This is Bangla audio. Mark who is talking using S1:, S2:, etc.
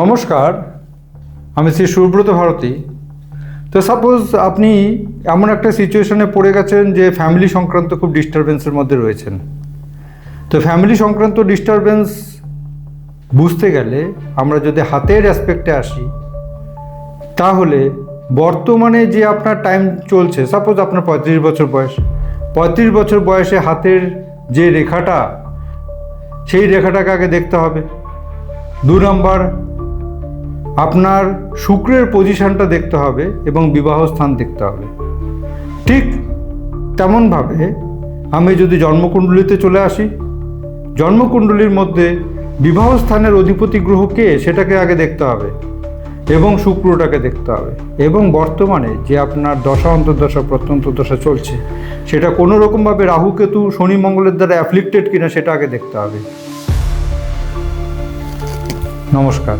S1: নমস্কার, আমি শ্রী সুব্রত ভারতী। তো সাপোজ আপনি এমন একটা সিচুয়েশনে পড়ে গেছেন যে ফ্যামিলি সংক্রান্ত খুব ডিস্টারবেন্সের মধ্যে রয়েছেন। তো ফ্যামিলি সংক্রান্ত ডিস্টারবেন্স বুঝতে গেলে আমরা যদি হাতের অ্যাসপেক্টে আসি, তাহলে বর্তমানে যে আপনার টাইম চলছে সাপোজ আপনার পঁয়ত্রিশ বছর বয়স, পঁয়ত্রিশ বছর বয়সে হাতের যে রেখাটা, সেই রেখাটাকে আগে দেখতে হবে। দু নম্বর আপনার শুক্রের পজিশনটা দেখতে হবে এবং বিবাহ স্থান দেখতে হবে। ঠিক তেমনভাবে আমি যদি জন্মকুণ্ডলিতে চলে আসি, জন্মকুণ্ডলীর মধ্যে বিবাহ স্থানের অধিপতি গ্রহ কে সেটাকে আগে দেখতে হবে এবং শুক্রটাকে দেখতে হবে এবং বর্তমানে যে আপনার দশা, অন্তর্দশা প্রত্যন্ত দশা চলছে, সেটা কোনো রকমভাবে রাহু, কেতু, শনি, মঙ্গলের দ্বারা অ্যাফ্লিক্টেড কিনা সেটা আগে দেখতে হবে। নমস্কার।